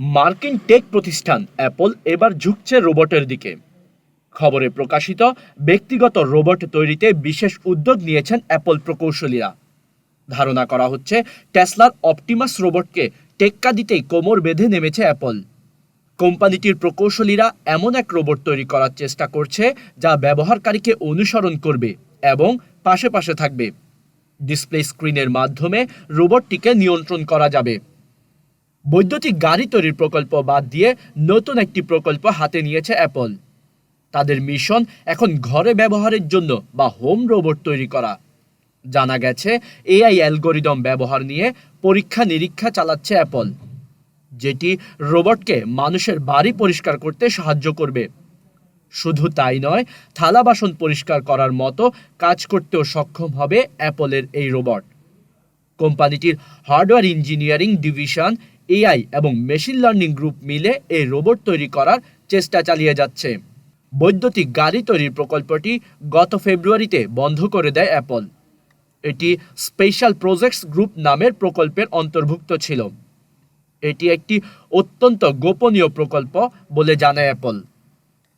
মার্কিন টেক প্রতিষ্ঠান অ্যাপল এবার ঝুঁকছে রোবটের দিকে। খবরে প্রকাশিত ব্যক্তিগত রোবট তৈরিতে বিশেষ উদ্যোগ নিয়েছেন অ্যাপল প্রকৌশলীরা। ধারণা করা হচ্ছে টেসলার অপটিমাস রোবটকে টেক্কা দিতেই কোমর বেঁধে নেমেছে অ্যাপল। কোম্পানিটির প্রকৌশলীরা এমন এক রোবট তৈরি করার চেষ্টা করছে যা ব্যবহারকারীকে অনুসরণ করবে এবং পাশে পাশে থাকবে। ডিসপ্লে স্ক্রিনের মাধ্যমে রোবটটিকে নিয়ন্ত্রণ করা যাবে। বৈদ্যুতিক গাড়ি তৈরির প্রকল্প বাদ দিয়ে নতুন একটি প্রকল্প হাতে নিয়েছে অ্যাপল। তাদের মিশন এখন ঘরে ব্যবহারের জন্য বা হোম রোবট তৈরি করা। জানা গেছে, এআই অ্যালগোরিদম ব্যবহার নিয়ে পরীক্ষা নিরীক্ষা চালাচ্ছে অ্যাপল, যেটি রোবটকে মানুষের বাড়ি পরিষ্কার করতে সাহায্য করবে। শুধু তাই নয়, থালা বাসন পরিষ্কার করার মতো কাজ করতেও সক্ষম হবে অ্যাপলের এই রোবট। কোম্পানিটির হার্ডওয়্যার ইঞ্জিনিয়ারিং ডিভিশন এআই এবং মেশিন লার্নিং গ্রুপ মিলে এই রোবট তৈরি করার চেষ্টা চালিয়ে যাচ্ছে। বৈদ্যুতিক গাড়ি তৈরির প্রকল্পটি গত ফেব্রুয়ারিতে বন্ধ করে দেয় অ্যাপল। এটি স্পেশাল প্রজেক্টস গ্রুপ নামের প্রকল্পের অন্তর্ভুক্ত ছিল। এটি একটি অত্যন্ত গোপনীয় প্রকল্প বলে জানায় অ্যাপল।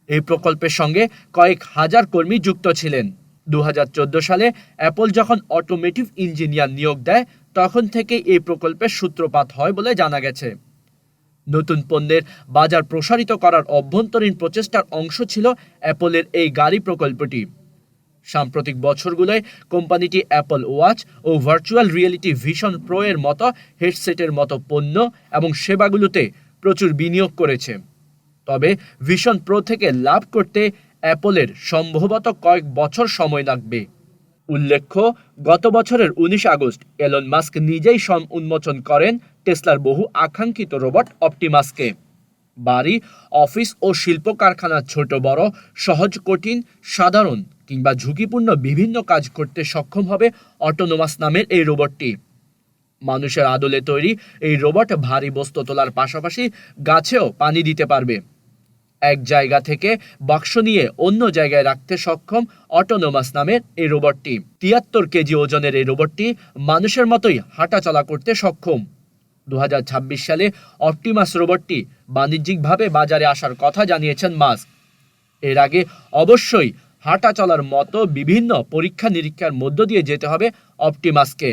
এই প্রকল্পের সঙ্গে কয়েক হাজার কর্মী যুক্ত ছিলেন। দু হাজার চোদ্দ সালে অ্যাপল যখন অটোমেটিভ ইঞ্জিনিয়ার নিয়োগ দেয় তখন থেকে এই প্রকল্পের সূত্রপাত হয় বলে জানা গেছে। নতুন পণ্যের বাজার প্রসারিত করার অভ্যন্তরীণ প্রচেষ্টার অংশ ছিল অ্যাপলের এই গাড়ি প্রকল্পটি। সাম্প্রতিক বছরগুলোয় কোম্পানিটি অ্যাপল ওয়াচ ও ভার্চুয়াল রিয়েলিটি ভিশন প্রো এর মতো হেডসেটের মতো পণ্য এবং সেবাগুলোতে প্রচুর বিনিয়োগ করেছে। তবে ভিশন প্রো থেকে লাভ করতে অ্যাপলের সম্ভবত কয়েক বছর সময় লাগবে। উল্লেখ্য, গত বছরের উনিশ আগস্ট এলন মাস্ক নিজেই সম উন্মোচন করেন টেসলার বহু আকাঙ্ক্ষিত রোবট অপটিমাসকে। বাড়ি, অফিস ও শিল্প কারখানার ছোট, বড়, সহজ, কঠিন, সাধারণ কিংবা ঝুঁকিপূর্ণ বিভিন্ন কাজ করতে সক্ষম হবে অটোনোমাস নামের এই রোবটটি। মানুষের আদলে তৈরি এই রোবট ভারী বস্তু তোলার পাশাপাশি গাছেও পানি দিতে পারবে। এক জায়গা থেকে বাক্স নিয়ে অন্য জায়গায় রাখতে সক্ষম অটোনোমাস নামের এই রোবটটি তিয়াত্তর কেজি ওজনের এই রোবটটি মানুষের মতোই হাঁটাচলা করতে সক্ষম। দু হাজার ছাব্বিশ সালে অপটিমাস রোবটটি বাণিজ্যিকভাবে বাজারে আসার কথা জানিয়েছেন মাস্ক। এর আগে অবশ্যই হাঁটা চলার মতো বিভিন্ন পরীক্ষা নিরীক্ষার মধ্য দিয়ে যেতে হবে অপটিমাসকে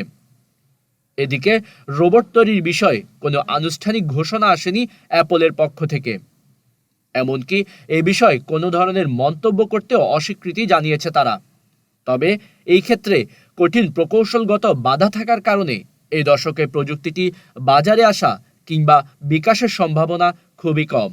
এদিকে রোবট তৈরির বিষয়ে কোনো আনুষ্ঠানিক ঘোষণা আসেনি অ্যাপলের পক্ষ থেকে। এমনকি এ বিষয়ে কোনো ধরনের মন্তব্য করতেও অস্বীকৃতি জানিয়েছে তারা। তবে এই ক্ষেত্রে কঠিন প্রকৌশলগত বাধা থাকার কারণে এই দশকে প্রযুক্তিটি বাজারে আসা কিংবা বিকাশের সম্ভাবনা খুবই কম।